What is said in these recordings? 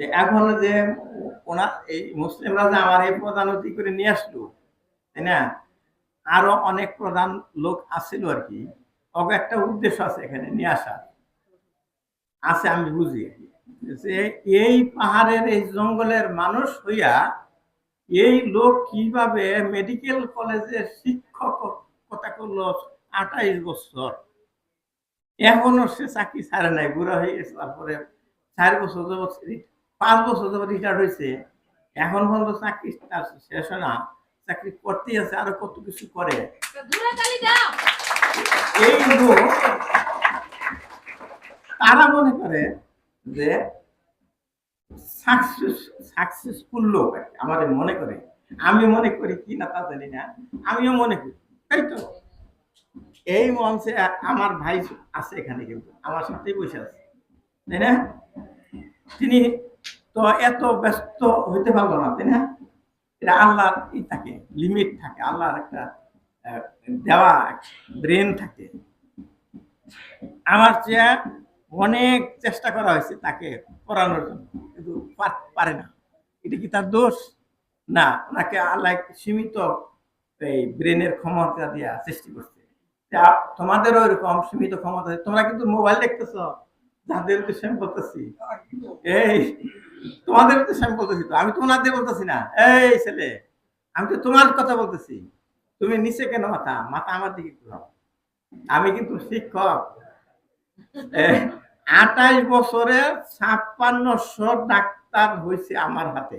যে এখন যে ওনা এই মুসলিমরা যে আমার এই প্রধানমন্ত্রী করে নিয়ে আসলো, তাই না? আরও অনেক প্রধান লোক আসছিল আর কি। ওকে একটা উদ্দেশ্য আছে এখানে নিয়ে আসা। আছে আমি বুঝি। যে এই পাহাড়ের, এই জঙ্গলের মানুষ হইয়া এই লোক কীভাবে মেডিকেল কলেজের শিক্ষকতা করল আঠাইশ বছর। এখনও সে চাকরি ছাড়ে নাই, বুড়া হয়ে গেছে, তারপরে চার বছর যাবত পাঁচ বছর যাবত রিটায়ার হয়েছে। এখন পর্যন্ত চাকরি তার শেষ হয় না। চাকরি করতেই আছে আরও কত কিছু করে। এই লোক তারা মনে করে যে সাকসেস সাকসেসফুল লোক আমাদের মনে করে। আমি মনে করি কি না তা জানি না। আমিও মনে করি তাই তো? এই মঞ্চে আমার ভাই আছে এখানে কিন্তু আমার সাথেই বসে আছে তাই না? তিনি তো এত ব্যস্ত হইতে পারল না, তাই না? এটা আল্লাহর ই থাকে লিমিট থাকে, আল্লাহর একটা দেওয়া ব্রেন থাকে। আমার চেয়ে অনেক চেষ্টা করা হয়েছে তাকে পড়ানোর জন্য, কিন্তু পারে না। এটা কি তার দোষ? না, ওনাকে আল্লাহ সীমিত এই ব্রেনের ক্ষমতা দিয়া সৃষ্টি করছে। তোমাদেরও এরকম সীমিত ক্ষমতা, তোমরা কিন্তু মোবাইল দেখতেছ, যাদের উদ্দেশ্যে আমি এই তোমাদের উদ্দেশ্যে আমি বলতেছি তো, আমি তোমাদের বলতেছি না। এই ছেলে, আমি তো তোমার কথা বলতেছি। তুমি নিচে কেন মাথা? মাথা আমার দিকে ঘুরাও আমি কিন্তু শিক্ষক। আঠাইশ বছরে ছাপ্পান্নশো ডাক্তার হয়েছে আমার হাতে।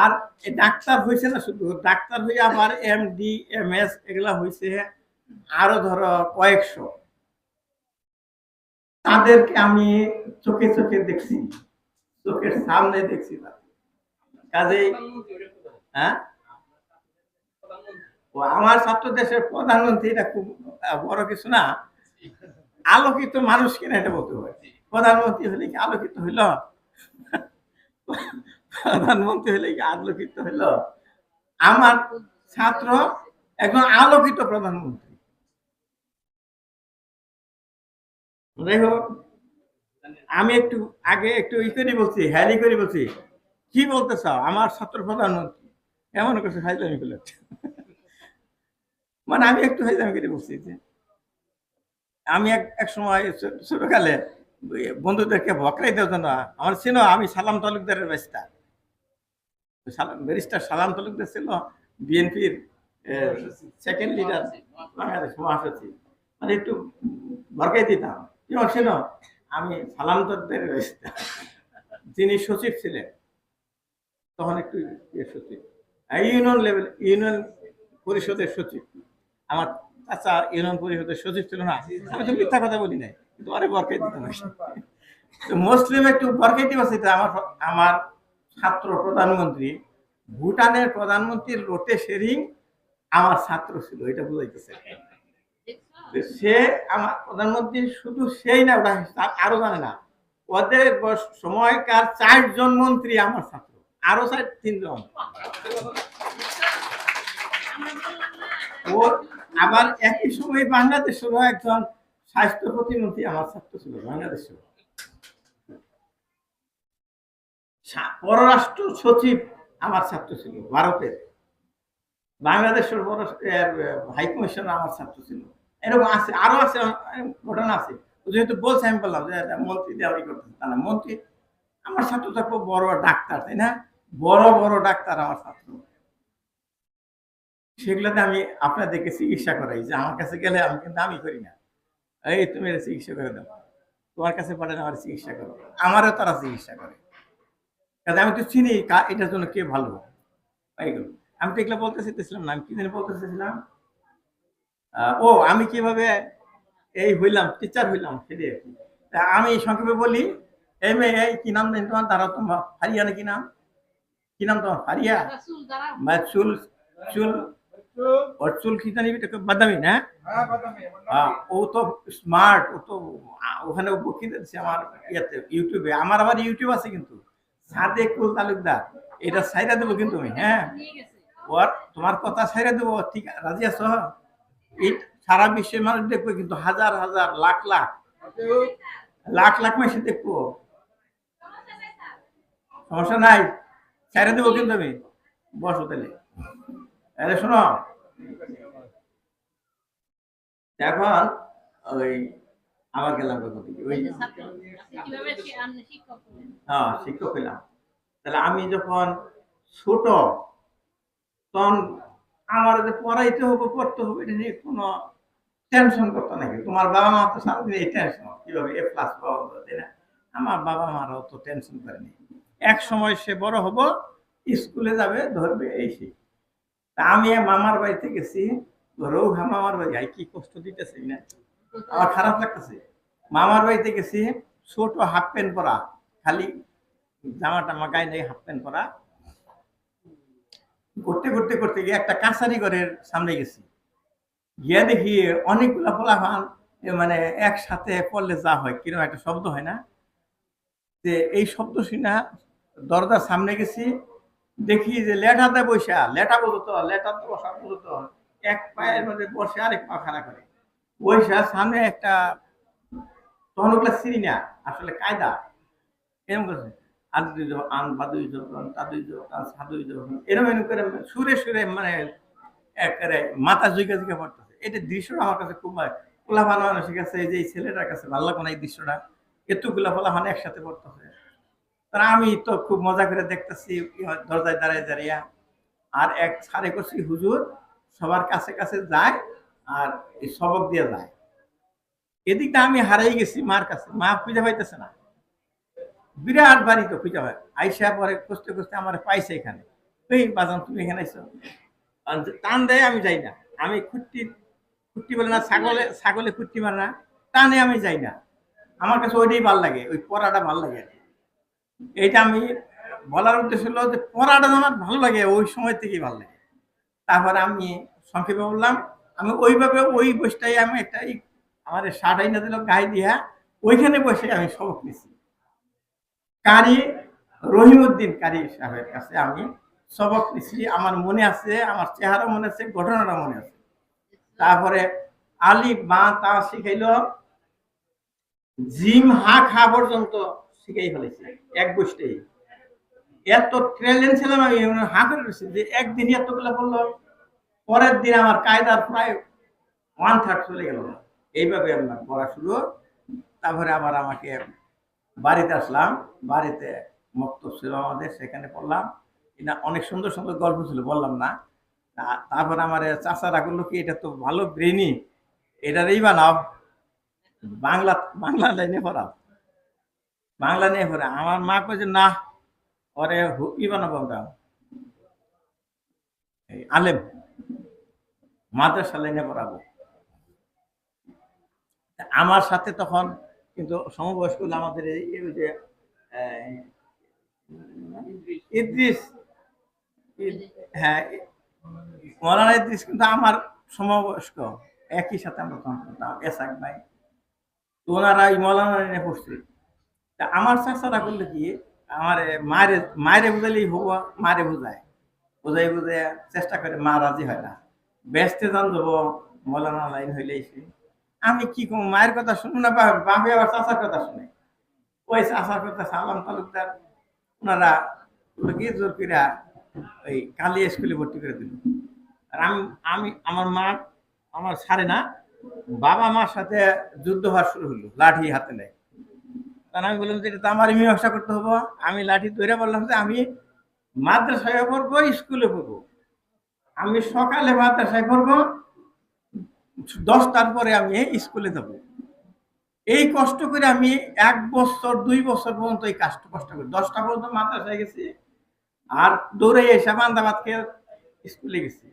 আর ডাক্তার হয়েছে না শুধু, ডাক্তার হয়ে আবার এম ডি এম এস এগুলা হয়েছে আরও ধরো কয়েকশো। তাদেরকে আমি চোখে চোখে দেখছি, চোখের সামনে দেখছি। কাজেই হ্যাঁ? আমার ছাত্র দেশের প্রধানমন্ত্রী, এটা খুব বড় কিছু না। আলোকিত মানুষ কিনা এটা বলতে হয় প্রধানমন্ত্রী হলে কি আলোকিত হইল? প্রধানমন্ত্রী হলে কি আলোকিত হইল? আমার ছাত্র একজন আলোকিত প্রধানমন্ত্রী। যাই আমি একটু আগে একটু ই করে বলছি হ্যালি করে বলছি, কি বলতে চাও? আমার ছাত্র প্রধানমন্ত্রী এমন কিছু ফাইজলামি করলে। মানে আমি একটু হাইজামি করে বলছি যে, আমি এক এক সময় ছোটকালে বন্ধুদেরকে ভকরাই দেওয়ার জন্য, আমার ছিল, আমি সালাম তালুকদারের ব্যারিস্টার। সালাম ব্যারিস্টার সালাম তালুকদার ছিল বিএনপির সেকেন্ড লিডার বাংলাদেশ মহাসচিব। মানে একটু ভরকাই দিতাম। ছিল আমি সালাম ব্যারিস্টার যিনি সচিব ছিলেন, তখন একটু ইয়ে সচিব। ইউনিয়ন লেভেল, ইউনিয়ন পরিষদের সচিব। আমার চাচা ইউনিয়ন পরিষদের সচিব ছিল না। আমি তো মিথ্যা কথা বলি নাই, কিন্তু আরে বরকাই দিতে মুসলিম একটু বরকাই দিবস আমার আমার ছাত্র প্রধানমন্ত্রী, ভুটানের প্রধানমন্ত্রীর লোটে শেরিং আমার ছাত্র ছিল, এটা বুঝাইতেছে। সে আমার প্রধানমন্ত্রী শুধু সেই না ওটা আরও জানে না। ওদের সময়কার চারজন মন্ত্রী আমার ছাত্র। আরও চার তিনজন। আবার একই সময় বাংলাদেশেরও একজন স্বাস্থ্য প্রতিমন্ত্রী আমার ছাত্র ছিল বাংলাদেশের পররাষ্ট্র সচিব আমার ছাত্র ছিল, ভারতের। বাংলাদেশের হাই কমিশনার আমার ছাত্র ছিল। এরকম আছে, আরও আছে ঘটনা আছে। যেহেতু বলছে, আমি বললাম যে মন্ত্রী দেওয়াই করতেছে তা না মন্ত্রী, আমার ছাত্র তো খুব বড় ডাক্তার, তাই না? বড় বড় ডাক্তার আমার ছাত্র। সেগুলোতে আমি আপনাদেরকে চিকিৎসা করাই, যে আমার কাছে গেলে আমি কিন্তু আমি করি না। এই তুমি এটা চিকিৎসা করে দাও। তোমার কাছে পাঠালে আমার চিকিৎসা করো। আমারও তারা চিকিৎসা করে। কাজে আমি তো চিনি এটার জন্য কে ভালো? এইগুলো আমি তো এগুলো বলতে চাইতেছিলাম না, আমি কি জানি বলতে চাইছিলাম? ও আমি কীভাবে এই হইলাম টিচার হইলাম আমি সংক্ষেপে বলি এই মেয়ে এই কি নাম দেন তোমার? দ্বারা তোমার ফারিয়া না কি নাম? কি নাম তোমার? ফারিয়া? রাসূল চুল চুল ওর চুল কি জানি এটা বাদামি না? ও তো স্মার্ট ও তো ওখানে ও দিচ্ছে আমার ইয়েতে ইউটিউবে। আমার আবার ইউটিউব আছে কিন্তু। সাদে কুল তালুকদার এটা সাইরা দেবো কিন্তু আমি হ্যাঁ? ওর তোমার কথা সাইরা দেবো ঠিক রাজি আছো? সারা বিশ্বের মানুষ দেখবে, কিন্তু হাজার হাজার, লাখ লাখ। লাখ লাখ মেশিন দেখব। সমস্যা নাই, ছেড়ে দেবো কিন্তু আমি। বসো তাহলে। আরে শোনো। এখন ওই আমার গেলাম কোথা থেকে ওই? হ্যাঁ শিক্ষক হইলাম। তাহলে আমি যখন ছোট, তখন আমার যে পড়াইতে হবে, পড়তে হবে, এটা নিয়ে কোনো টেনশন করতো নাকি? তোমার বাবা মা তো সারাদিন এই টেনশন কীভাবে এ প্লাস পাওয়া তাই না? আমার বাবা মারাও তো টেনশন করেনি। এক সময় সে বড় হব, স্কুলে যাবে, ধরবে, এই সে তা আমি মামার বাড়িতে গেছি রৌহা মামার বাড়ি, আই কি কষ্ট দিতেছে, না? আমার খারাপ লাগতেছে। মামার বাড়িতে গেছি, ছোট হাফ প্যান্ট পরা, খালি জামা টামা গায়ে নেই হাফ প্যান্ট পরা করতে করতে করতে গিয়ে একটা কাছারি ঘরের সামনে গেছি। গিয়ে দেখি অনেকগুলা পোলাপান মানে একসাথে পড়লে যা হয় কীরকম একটা শব্দ হয় না? যে এই শব্দ শুনা দরজার সামনে গেছি, দেখি যে লেটাতে বসা লেটা বলতো লেটাতে বসা বলতো এক পায়ের মধ্যে বসে আরেক পা খাড়া করে। বৈশা সামনে একটা তখন ওগুলা চিনি না আসলে কায়দা। এরকম করছে। আন করে সুরে সুরে মানে একেবারে মাথা জুইকা জুইকা দৃশ্যটা আমার কাছে খুব না এই দৃশ্যটা। এতগুলা একসাথে পড়তেছে। আমি তো খুব মজা করে দেখতেছি দরজায় দাঁড়ায় দাঁড়িয়ে। আর এক সারে করছি, হুজুর সবার কাছে কাছে যায় আর সবক দিয়ে যায়। এদিকটা আমি হারাই গেছি মার কাছে, মা খুঁজে পাইতেছে না। বিরাট বাড়ি তো খুঁজে পায়। আইসা পরে খুঁজতে খুঁজতে আমার পাইছে এখানে। এই বাজান, তুমি এখানে আইসো। টান দেয় আমি যাই না। আমি খুঁটি খুঁটি বলে না, ছাগলে ছাগলে খুঁটি মারে না। টানে আমি যাই না। আমার কাছে ওইটাই ভালো লাগে, ওই পড়াটা ভালো লাগে। এইটা আমি বলার উদ্দেশ্য হলো যে পড়াটা আমার ভালো লাগে, ওই সময় থেকেই ভালো লাগে। তারপরে আমি সংক্ষেপে বললাম, আমি ওইভাবে ওই বসটাই আমি একটা আমার শার্ট আইনা দিল, গায়ে দিয়া, ওইখানে বসে আমি সবক নিছি। কারি রহিমউদ্দিন কারি সাহেবের কাছে আমি সবক নিছি। আমার মনে আছে, আমার চেহারা মনে আছে, ঘটনাটা মনে আছে। তারপরে আলি বা তা শিখাইলো, জিম হা খা পর্যন্ত শিখাই ফেলেছি, এক বসতেই এত ট্রেলেন ছিলাম আমি হা করে রয়েছি যে একদিন এতগুলো করল, পরের দিন আমার কায়দার প্রায় ওয়ান থার্ড চলে গেল। এইভাবে আমার পড়া শুরু। তারপরে আবার আমাকে বাড়িতে আসলাম, বাড়িতে মক্তব ছিল আমাদের, সেখানে পড়লাম। এটা অনেক সুন্দর সুন্দর গল্প ছিল, বললাম না। তারপর আমার চাচারা করল কি, এটা তো ভালো ব্রেনি এটারই বানাও। বাংলা বাংলা লাইনে পড়াও। বাংলা নিয়ে পড়ে। আমার মা কইছে, না, ওরে ই বানাবো আমরা। আলেম, মাদ্রাসা লাইনে পড়াবো। আমার সাথে তখন কিন্তু সমবয়স্ক আমাদের এই যে ইদ্রিস হ্যাঁ ইদ্রিস কিন্তু আমার সমবয়স্ক। একই সাথে আমরা পড়তাম এসাক ভাই। ওনারা মৌলানা পড়ছে তা আমার চাষারা করলে কি, আমার মায়ের, মায়েরে বুঝালেই হব, মারে বুঝায়। বুঝাই বুঝাই চেষ্টা করে মা রাজি হয় না। ব্যস্তে যান যাব মৌলানা লাইন হইলে আমি কি কম, মায়ের কথা শুনব না, বাপে আবার চাষার কথা শুনে। ওই চাষার কথা সালাম তালুকদার, ওনারা গিয়ে জোর করে ওই কালী স্কুলে ভর্তি করে দিল। আর আমি আমি আমার মা আমার ছাড়ে না, বাবা মার সাথে যুদ্ধ হওয়া শুরু হলো, লাঠি হাতে নেয়। তখন আমি বললাম যে, এটা তো আমারই মীমাংসা করতে হব। আমি লাঠি ধরে বললাম যে, আমি মাদ্রাসায় পড়ব, স্কুলে পড়ব। আমি সকালে মাদ্রাসায় পড়ব দশটার পরে আমি স্কুলে যাব। এই কষ্ট করে আমি এক বছর, দুই বছর পর্যন্ত এই কাজটা কষ্ট করি দশটা পর্যন্ত মাদ্রাসায় গেছি আর দৌড়ে এসে বান্দাবাদ খেয়ে স্কুলে গেছি।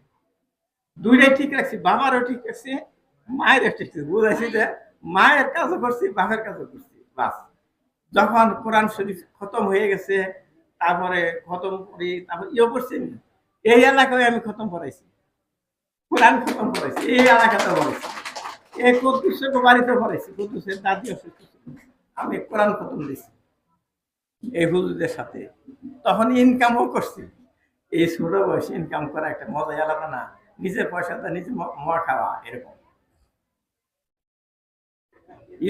দুইটাই ঠিক রাখছি, বাবারও ঠিক রাখছি মায়ের ঠিক বুঝাইছি যে মায়ের কাজও করছি, বাপের কাজও করছি, বাস। যখন কোরআন শরীফ খতম হয়ে গেছে, তারপরে খতম করি, তারপর ইয়ে করছি এই এলাকায় আমি খতম করাইছি। কোরআন খতম করাইছি এই এলাকাতে পড়াইছি এই কদ্দুসের বাড়িতে পড়াইছি কদ্দুসের দাদি অসুস্থ আমি কোরআন খতম দিছি এই হুজুরদের সাথে। তখন ইনকামও করছি। এই ছোট বয়সে ইনকাম করা একটা মজা আলাদা না। নিজের পয়সাটা নিজে ম- খাওয়া, এরকম।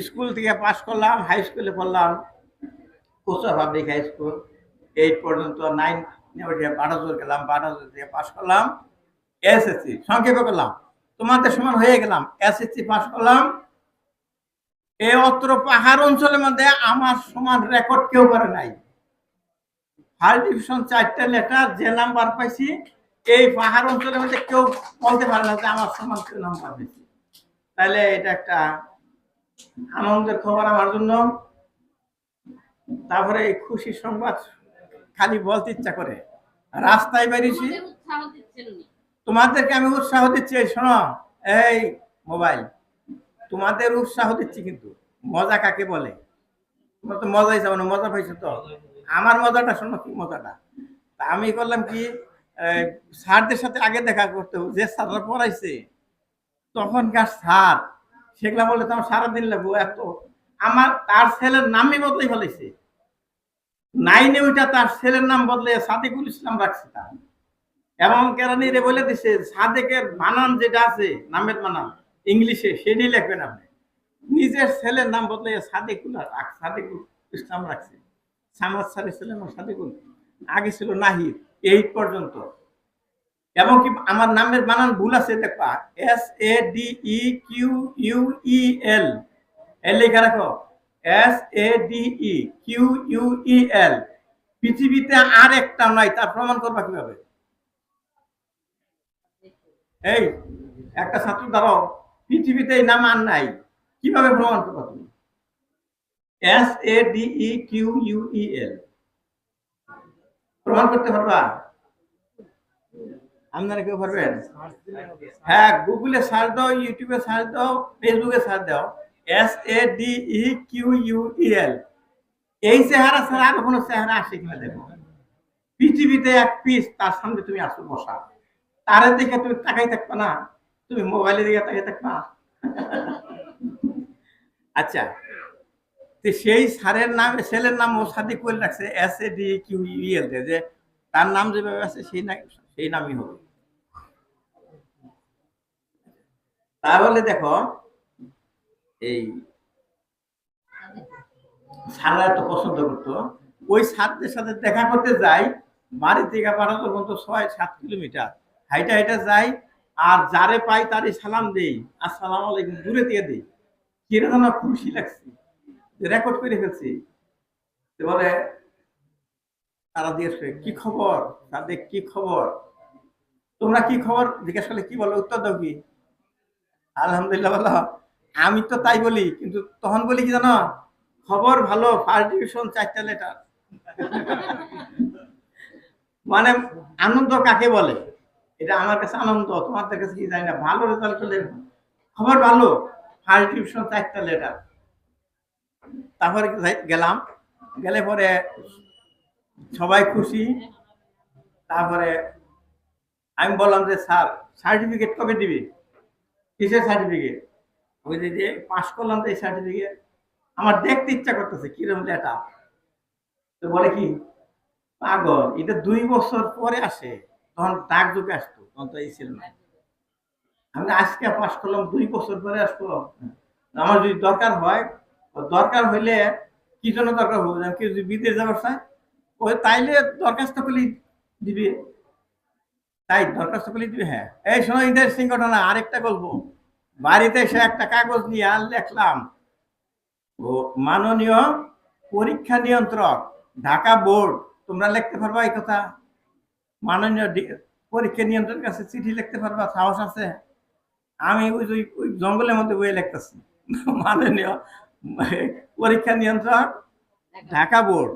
স্কুল থেকে পাশ করলাম হাই স্কুলে পড়লাম। Kocha public high school eight পর্যন্ত নাইন বাটাজোর গেলাম বাটাজোর থেকে পাশ করলাম। এসএসসি, সংক্ষেপে করলাম তোমাদের সমান হয়ে গেলাম। এসএসসি পাশ করলাম। এ অত্র পাহাড় অঞ্চলের মধ্যে আমার সমান রেকর্ড কেউ করে নাই। ফার্স্ট ডিভিশন চারটা লেটার যে নাম্বার পাইছি, এই পাহাড় অঞ্চলের মধ্যে কেউ বলতে পারে না যে আমার সমান কেউ নাম্বার পেয়েছি তাহলে এটা একটা আনন্দের খবর আমার জন্য। তারপরে এই খুশির সংবাদ খালি বলতে ইচ্ছা করে। রাস্তায় বেরিয়েছি। তোমাদেরকে আমি উৎসাহ দিচ্ছি, এই শোনো, এই মোবাইল। তোমাদের উৎসাহ দিচ্ছি কিন্তু, মজা কাকে বলে? তোমরা তো মজাই যাব না, মজা পাইছো তো? আমার মজাটা শোনো কি মজাটা? তা আমি করলাম কি স্যারদের সাথে আগে দেখা করতে যে স্যাররা পড়াইছে, তখনকার স্যার, সেগুলা বললে তো আমার সারাদিন লাগবো, এত। আমার, তার ছেলের নামই বদলাই ফেলেছে। নাইনে ওইটা তার ছেলের নাম বদলে সাদিকুল ইসলাম রাখছে তার। এবং কেরানি রে বলে দিছে, সাদেকের বানান যেটা আছে, নামের বানান, ইংলিশে সেটাই লিখবেন আপনি। নিজের ছেলের নাম বদলে সাদেকুল রাখ- সাদেকুল ইসলাম রাখছে। সামাজ নাম সাদেকুল। আগে ছিল নাহিদ এইট পর্যন্ত। এবং কি আমার নামের বানান ভুল আছে, দেখবা। S A D E Q U E L. L লেখা রাখো। S A D E Q U E L. পৃথিবীতে আর একটা নাই, তার প্রমাণ করবা কীভাবে? এই, একটা ছাত্র দাঁড়াও, পৃথিবীতে নাম আর নাই। কীভাবে প্রমাণ করব তুমি? S A D E Q U E L প্রমাণ করতে পারবা? আপনারা কেউ পারবেন? হ্যাঁ গুগলে সার্চ দাও, ইউটিউবে সার্চ দাও ফেসবুকে সার্চ দাও। S A D E Q U E L এই চেহারা ছাড়া আর কোনো চেহারা আসে কিনা দেখো। পৃথিবীতে এক পিস তার সামনে তুমি আসো বসা। তারের দিকে তুমি তাকাই থাকবা না, তুমি মোবাইলের দিকে তাকাই থাকবা। আচ্ছা তো সেই স্যারের নাম, ছেলের নাম ও সাদিক করে রাখছে S A D Q E L যে তার নাম যেভাবে আছে সেই নাম সেই নামই হবে। তাহলে দেখো, এই স্যাররা এত পছন্দ করতো, ওই ছাত্রের সাথে দেখা করতে যাই বাড়ি থেকে পাঠাতো পর্যন্ত ছয় সাত কিলোমিটার। হাইটা হাইটা যাই, আর যারে পাই তারই সালাম দেই। আসসালাম আলাইকুম, দূরে থেকে দেই। কীরকম না খুশি লাগছে রেকর্ড করে ফেলছি। বলে, তারা দিয়েছে কি খবর? তাদের কি খবর? তোমরা কি খবর? জিজ্ঞেস করলে, কি বলো? উত্তর দাও কি? আলহামদুলিল্লাহ বলো, আমি তো তাই বলি, কিন্তু তখন বলি কি জানো? খবর ভালো ফার্স্ট ডিভিশন চারটা লেটার মানে আনন্দ কাকে বলে? এটা আমার কাছে আনন্দ, তোমাদের কাছে কি জানি না, ভালো রেজাল্ট করলে খবর ভালো। ফার্স্ট ডিভিশন চারটা লেটার তারপরে গেলাম। গেলে পরে সবাই খুশি। তারপরে আমি বললাম যে, স্যার সার্টিফিকেট কবে দিবি? কিসের সার্টিফিকেট ওই যে পাশ করলাম তো এই সার্টিফিকেট আমার দেখতে ইচ্ছা করতেছে, কীরকম এটা তো বলে কি, পাগল, এটা দুই বছর পরে আসে। তখন ডাক যুগে আসতো, তখন তো এই ছিল না। আমি আজকে পাশ করলাম, দুই বছর পরে আসব। আমার যদি দরকার হয় দরকার হইলে কি জন্য দরকার হবে কেউ যদি বিদেশ যাবার চায়, ওই তাইলে দরখাস্ত করলে দিবে। তাই দরখাস্ত করলে দিবি হ্যাঁ। এই শোনো ইন্টারেস্টিং ঘটনা আরেকটা গল্প। বাড়িতে এসে একটা কাগজ নিয়ে আর লিখলাম, ও মাননীয় পরীক্ষা নিয়ন্ত্রক, ঢাকা বোর্ড, তোমরা লিখতে পারবা এই কথা। মাননীয় পরীক্ষা নিয়ন্ত্রণের কাছে চিঠি লিখতে পারবা সাহস আছে? আমি ওই ওই জঙ্গলের মধ্যে বয়ে লিখতেছি। মাননীয় পরীক্ষা নিয়ন্ত্রক ঢাকা বোর্ড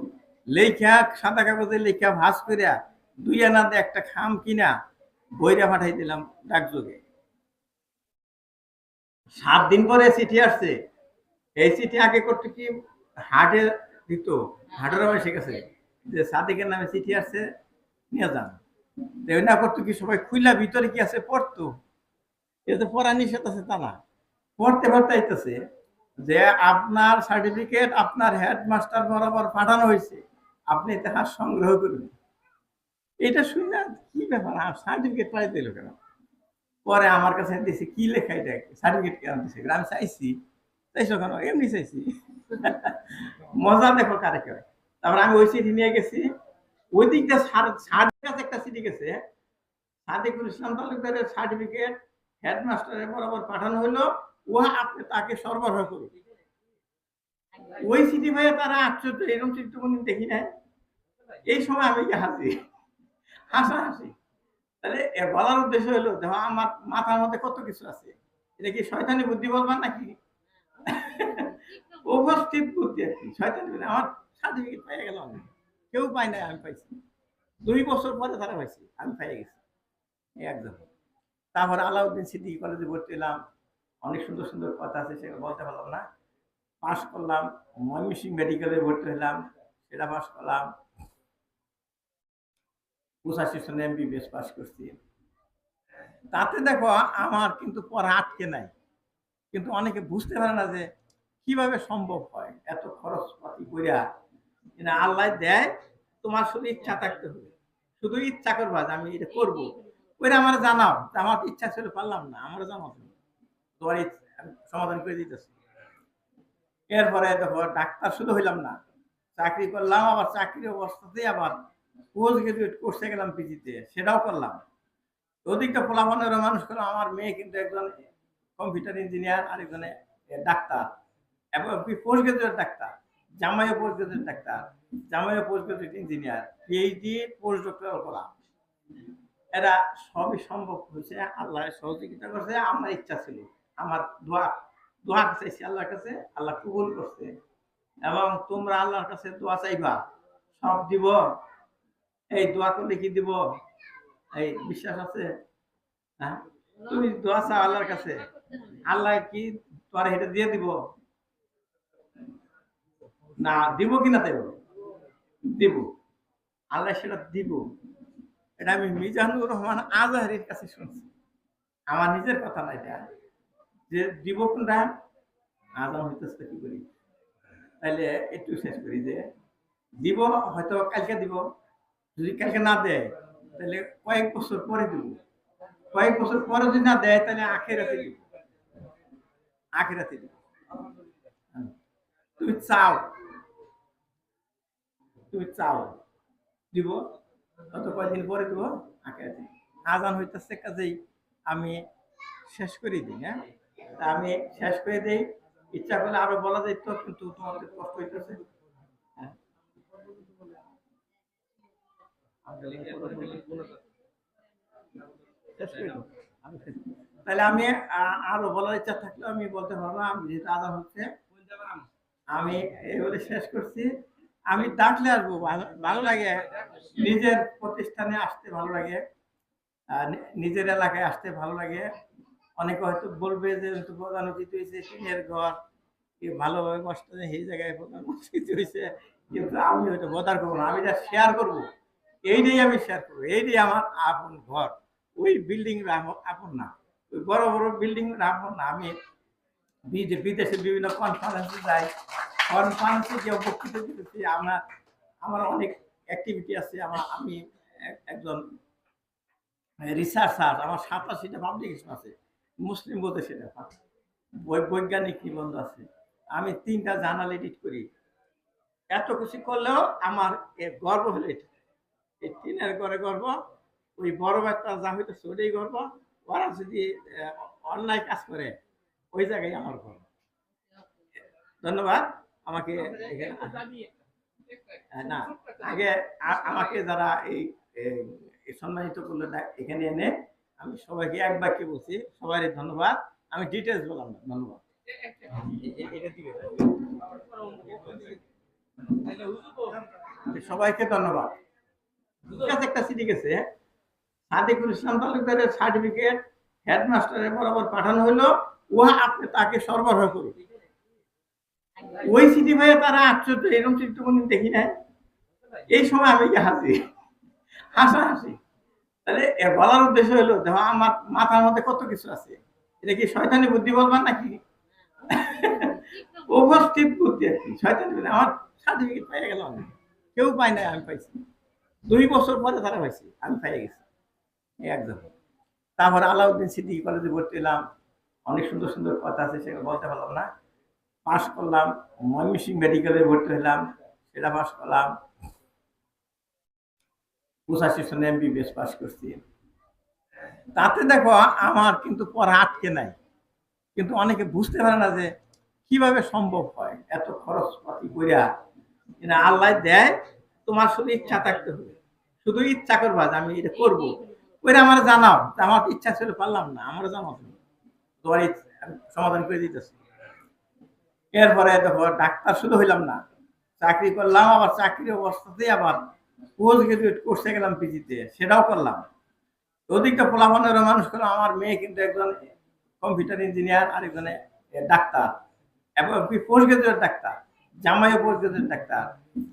লেখা সাদা কাগজে লেখা ভাস করিয়া দুই আনাতে একটা খাম কিনা বইরা পাঠাই দিলাম ডাকযোগে। সাত দিন পরে চিঠি আসছে। এই চিঠি আগে করতে কি হাটে দিত? হাটের আমার শিখেছে যে সাদিকের নামে চিঠি আসছে নিয়ে যান। না করতো কি সবাই ভিতরে কি আছে? পড়তো। এ পড়া নিষেধ আছে তা না। পড়তে পড়তে যে আপনার সার্টিফিকেট আপনার হেডমাস্টার বরাবর পাঠানো হয়েছে আপনি সংগ্রহ এটা কি ব্যাপার? সার্টিফিকেট পাই দিল কেন? পরে আমার কাছে দিছে, কি লেখা এটা? সার্টিফিকেট কেন দিছে? আমি চাইছি। চাইছো কেন এমনি চাইছি। মজা দেখো কারে কেউ তারপর আমি ওই সিটি নিয়ে গেছি। ওই দিক একটা সিটি গেছে ইসলাম তালুকদারের সার্টিফিকেট হেডমাস্টারের বরাবর পাঠানো আপনি তাকে সরবরাহ ওই সিটি ভাইয়া তারা আশ্চর্য এরকম চিত্র কোনদিন দেখি নাই এই সময় আমি হাসি হাসা হাসি তাহলে বলার উদ্দেশ্য হলো দেখো আমার মাথার মধ্যে কত কিছু আছে এটা কি শয়তানি বুদ্ধি বলবার নাকি উপস্থিত বুদ্ধি আর কি শয়তানি আমার সার্টিফিকেট পেয়ে গেলাম। কেউ পায় নাই আমি পাইছি। দুই বছর পরে তারা পাইছি, আমি পেয়ে গেছি। একদম তারপর আলাউদ্দিন সিদ্দিকী কলেজে ভর্তি হলাম। অনেক সুন্দর সুন্দর কথা আছে সেগুলো বলতে পারলাম না। পাশ করলাম, ময়মনসিংহ মেডিকেলে ভর্তি হলাম, সেটা পাশ করলাম। পঁচাশি সনে এমবিবিএস পাস করছি। তাতে দেখো, আমার কিন্তু পড়া আটকে নাই। কিন্তু অনেকে বুঝতে পারে না যে কীভাবে সম্ভব হয় এত খরচপাতি করিয়া কিনা আল্লাহ দেয়, তোমার শুধু ইচ্ছা থাকতে হবে। শুধু ইচ্ছা করবা যে আমি এটা করব। ওইটা আমার জানাও আমার ইচ্ছা ছিল, পারলাম না আমার জানাও তুমি। তোমার সমাধান করে দিতেছি। এরপরে দেখো, ডাক্তার শুধু হইলাম না, চাকরি করলাম, আবার চাকরির অবস্থাতেই আবার পোস্ট গ্রাজুয়েট কোর্সে গেলাম পিজিতে, সেটাও করলাম। ওদিকটা ফলাফলের মানুষ করলাম আমার মেয়ে কিন্তু একজন কম্পিউটার ইঞ্জিনিয়ার আর একজনে ডাক্তার। এবং post graduate doctor. Post graduate doctor post graduate engineer PhD post করা এরা সবই সম্ভব হয়েছে, আল্লাহ সহযোগিতা করছে, আমার ইচ্ছা ছিল, আমার দোয়া দোয়া চাইছি আল্লাহর কাছে, আল্লাহ কবুল করছে। এবং তোমরা আল্লাহর কাছে দোয়া চাইবা, সব দিব, এই দোয়া করলে কি দিব? এই বিশ্বাস আছে? হ্যাঁ? তুমি দোয়া চাও আল্লাহর কাছে, আল্লাহ কি তোমার এটা দিয়ে দিব? না, দিব কি না দেব? দিব। আল্লাহ সেটা দিব। এটা আমি মিজানুর রহমান আজহারির কাছে শুনছি। আমার নিজের কথা না এটা, যে দিব কোনটা? আজান হইতেছে কি করি? তাহলে একটু শেষ করি যে, দিব হয়তো কালকে দিব, যদি কালকে না দেয় তাহলে কয়েক বছর পরে দিব। কয়েক বছর পরে যদি না দেয় তাহলে আখেরাতে দিব। আখেরাতে দিব। হ্যাঁ। তুমি চাও তুমি চাও, দিব কয়দিন পরে দিব আখেরাতে দিব। আজান হইতেছে কাজেই আমি শেষ করে দিই হ্যাঁ আমি শেষ করে দিই, ইচ্ছা করলে আরও বলা কিন্তু তোমাদের কষ্ট হইতেছে হ্যাঁ দিই। তাহলে আমি আরও বলার ইচ্ছা থাকলে আমি বলতে পারব আমি যেহেতু আদা হচ্ছে, আমি এই বলে শেষ করছি আমি ডাকলে আসব ভালো- লাগে। নিজের প্রতিষ্ঠানে আসতে ভালো লাগে। নিজের এলাকায় আসতে ভালো লাগে। অনেকে হয়তো বলবে যে প্রধান অতিথি হয়েছে টিনের ঘর। ভালোভাবে কষ্ট সেই জায়গায় প্রধান অতিথি হয়েছে কিন্তু আমি হয়তো বদার করব না, আমি যা শেয়ার করব, এইটাই আমি শেয়ার করব। এইটাই আমার আপন ঘর। ওই বিল্ডিং আপন না। ওই বড় বড় বিল্ডিং আপন না। আমি বিদেশে বিভিন্ন কনফারেন্সে যাই। কনফারেন্সে যে বক্তৃতা দিতেছি, আমার আমার অনেক অ্যাক্টিভিটি আছে। আমার, আমি এক- একজন রিসার্চার আমার সাতাশিটা পাবলিকেশন আছে। মুসলিম বলতে সেটা বৈজ্ঞানিক নিবন্ধ আছে। আমি তিনটা জার্নাল এডিট করি। এত কিছু করলেও আমার গর্ব হলো এটা। এই টিনের ঘরে গর্ব, ওই বড় বাচ্চা যা হইতেছে ওটাই গর্ব। ওরা যদি অন্যায় কাজ করে, ওই জায়গায় আমার গর্ব। ধন্যবাদ। আমাকে না আগে আমাকে যারা এই সম্মানিত করল এখানে এনে আমি সবাইকে এক বাক্যে বলছি সবাই ধন্যবাদ। আমি ডিটেলস বললাম না ধন্যবাদ। দিবে। সবাইকে ধন্যবাদ। একটা চিঠি গেছে। সাদিকুল ইসলাম তালুকদারের সার্টিফিকেট হেডমাস্টারের বরাবর পাঠানো হলো। উহা আপনি তাকে সরবরাহ করুন। ওই সিটি ভাইয়া তারা আশ্চর্য এরকম চিত্র কোনদিন দেখি নাই? এই সময় আমি হাসি হাসা হাসি। তাহলে বলার উদ্দেশ্য হলো দেখো আমার মাথার মধ্যে কত কিছু আছে। এটা কি শয়তানি বুদ্ধি বলবার নাকি? উপস্থিত বুদ্ধি আর কি শয়তানি বুদ্ধি। আমার সার্টিফিকেট পেয়ে গেলাম আমি। কেউ পাই নাই আমি পাইছি। দুই বছর পরে তারা পাইছি আমি পেয়ে গেছি। এই একদম তারপর আলাউদ্দিন সিদ্দিকী কলেজে ভর্তি হলাম। অনেক সুন্দর সুন্দর কথা আছে সেগুলো বলতে পারলাম না। পাশ করলাম ময়মনসিং মেডিকেলে ভর্তি হলাম, সেটা পাশ করলাম। পঁচাশি সনে এমবিবিএস পাস করছি। তাতে দেখো, আমার কিন্তু পড়া আটকে নাই। কিন্তু অনেকে বুঝতে পারে না যে কীভাবে সম্ভব হয় এত খরচপাতি করিয়া কিন্তু আল্লাহ দেয়, তোমার শুধু ইচ্ছা থাকতে হবে। শুধু ইচ্ছা করবা যে আমি এটা করব। করে আমার জানাও আমার ইচ্ছা ছিল পারলাম না আমার জানাও তুমি। তোমার সমাধান করে দিতেছি। এরপরে দেখো, ডাক্তার শুধু হইলাম না, চাকরি করলাম, আবার চাকরির অবস্থাতেই আবার পোস্ট গ্রাজুয়েট কোর্সে গেলাম পিজিতে, সেটাও করলাম। ওদিকটা ফলাফলের মানুষ করলাম আমার মেয়ে কিন্তু একজন কম্পিউটার ইঞ্জিনিয়ার আর একজনে ডাক্তার। এবং পোস্ট গ্রাজুয়েট ডাক্তার, জামাইও post graduate doctor,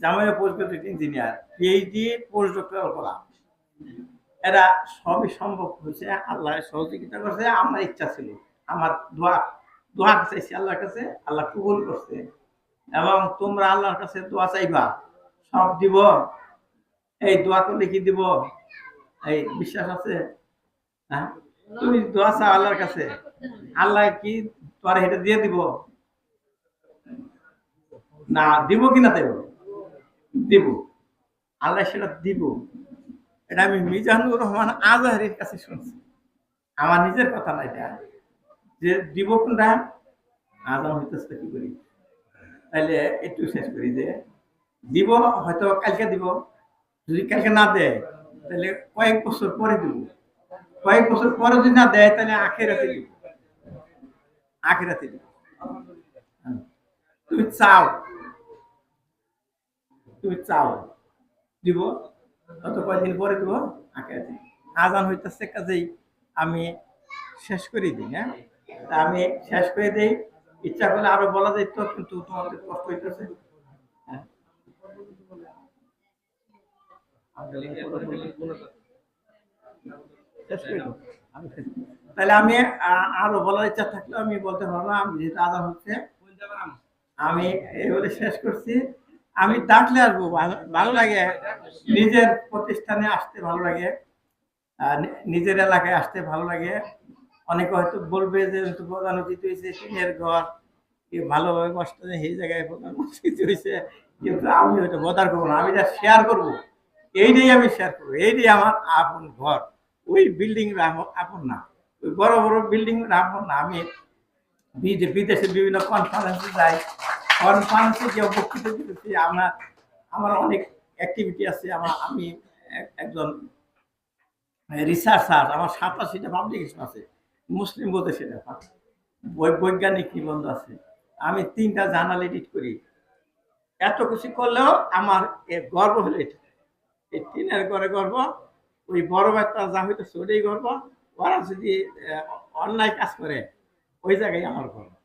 জামাইও post graduate engineer PhD post doctoral করা। এরা সবই সম্ভব হয়েছে, আল্লাহ সহযোগিতা করছে, আমার ইচ্ছা ছিল, আমার দোয়া দোয়া চাইছি আল্লাহর কাছে, আল্লাহ কবুল করছে। এবং তোমরা আল্লাহর কাছে দোয়া চাইবা। সব দিব। এই দোয়া করলে কি দিব? এই বিশ্বাস আছে? হ্যাঁ? তুমি দোয়া চাও আল্লাহর কাছে। আল্লাহ কি তোমার এটা দিয়ে দিব? না, দিব কি না দেব? দিব। আল্লাহ সেটা দিব। এটা আমি মিজানুর রহমান আজহারির কাছে শুনছি। আমার নিজের কথা না এটা। যে দিব কোনটা আজান হইতেছে কি করি। তাহলে একটু শেষ করি যে, দিব, হয়তো কালকে দিব। যদি কালকে না দেয় তাহলে কয়েক বছর পরে দিব। কয়েক বছর পরে যদি না দেয় তাহলে আখেরাতে দিব। আখে আখেরাতে দিব। হ্যাঁ। তুমি চাও। তুমি চাও। দিব অত কয়েকদিন পরে দিব, আখেরাতে। দিব। আজান হইতেছে কাজেই আমি শেষ করে দিই হ্যাঁ? আমি শেষ করে দিই। ইচ্ছা করলে আরও বলা যেত কিন্তু তোমাদের কষ্ট হইতেছে। তাহলে আমি আরও বলার ইচ্ছা আমি বলতে পারব আমি যেহেতু আদা হচ্ছে। আমি এই বলে শেষ করছি। আমি ডাকলে আসব ভালো লাগে। নিজের প্রতিষ্ঠানে আসতে ভালো লাগে। নিজের এলাকায় আসতে ভালো লাগে। অনেকে হয়তো বলবে যে প্রধান অতিথি হয়েছে, টিনের ঘর। কি ভালোভাবে কষ্ট নেই এই জায়গায় প্রধান অতিথি হয়েছে। কিন্তু আমি হয়তো বদার করব না, আমি যা শেয়ার করব, এইটাই আমি শেয়ার করব, এইটাই আমার আপন ঘর। ওই বিল্ডিং আপন না। ওই বড় বড় বিল্ডিং আপন না। আমি বিদে- বিদেশে বিভিন্ন কনফারেন্সে যাই। কনফারেন্সে যে বক্তৃতা দিতেছি আমার আমার অনেক অ্যাক্টিভিটি আছে। আমার আমি একজন রিসার্চার আমার সাতাশিটা পাবলিকেশন আছে। মুসলিম বলতে সেটা বৈ- বৈজ্ঞানিক নিবন্ধ আছে। আমি তিনটা জার্নাল এডিট করি। এত কিছু করলেও আমার এ গর্ব হলে এই টিনের ঘরে গর্ব, ওই বড় বাচ্চা যা হইতেছে ওটাই গর্ব। ওরা যদি অন্যায় কাজ করে, ওই জায়গায় আমার গর্ব।